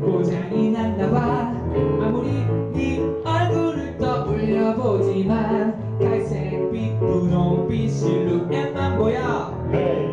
고장이 났나봐. 아무리 네 얼굴을 떠올려보지만 갈색빛 분홍빛 실루엣만 보여. Hey,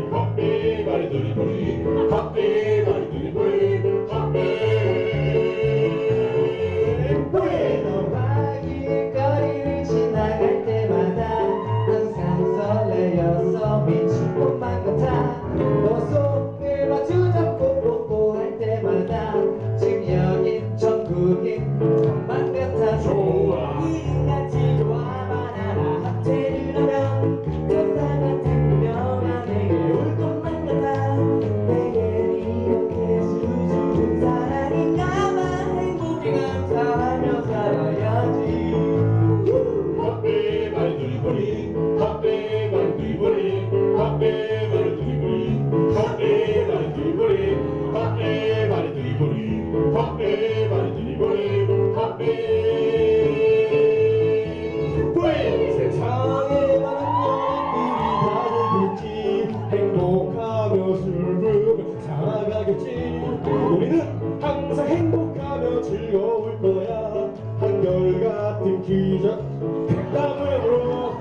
즐거울 거야. 한결같은 기적. 땀으로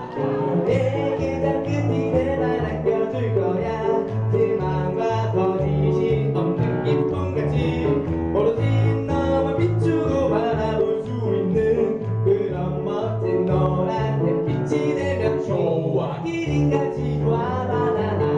내게 다 끝이에만 안겨줄 거야. 희망과 거짓이 없는 기쁨같이 오로지 너만 비추고 바라볼 수 있는 그런 멋진 노란 햇빛이 되면 좋아. 기린같이 좋아 바나나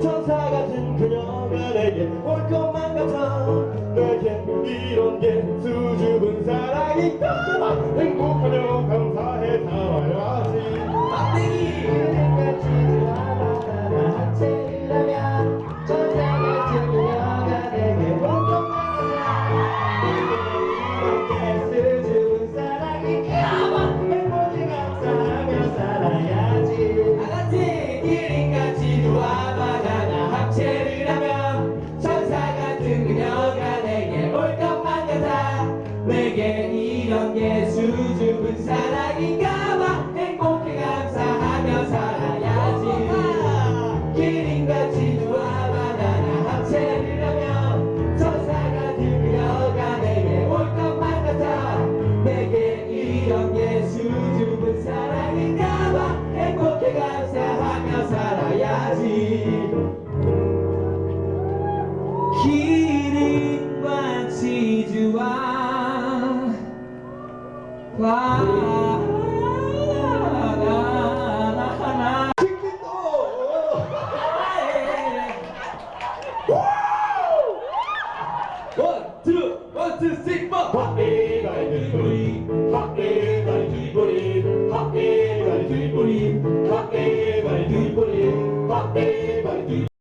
천사 같은 그녀가 내게 올 것만 같아. 내게 이런 게 수줍은 사랑인가 행복하 내게 이런 게 수줍은 사랑인가 봐. 행복해 감사하며 살아야지. 기린같이 좋아 바나나 합체를 하면 천사 같은 그녀가. 내게 올 것만 같아. 내게 이런 게 수줍은 사랑인가 봐. 행복해 감사하며 살아야지. 기린같이 좋아 바나나 하나. 원, 투, 원, 투,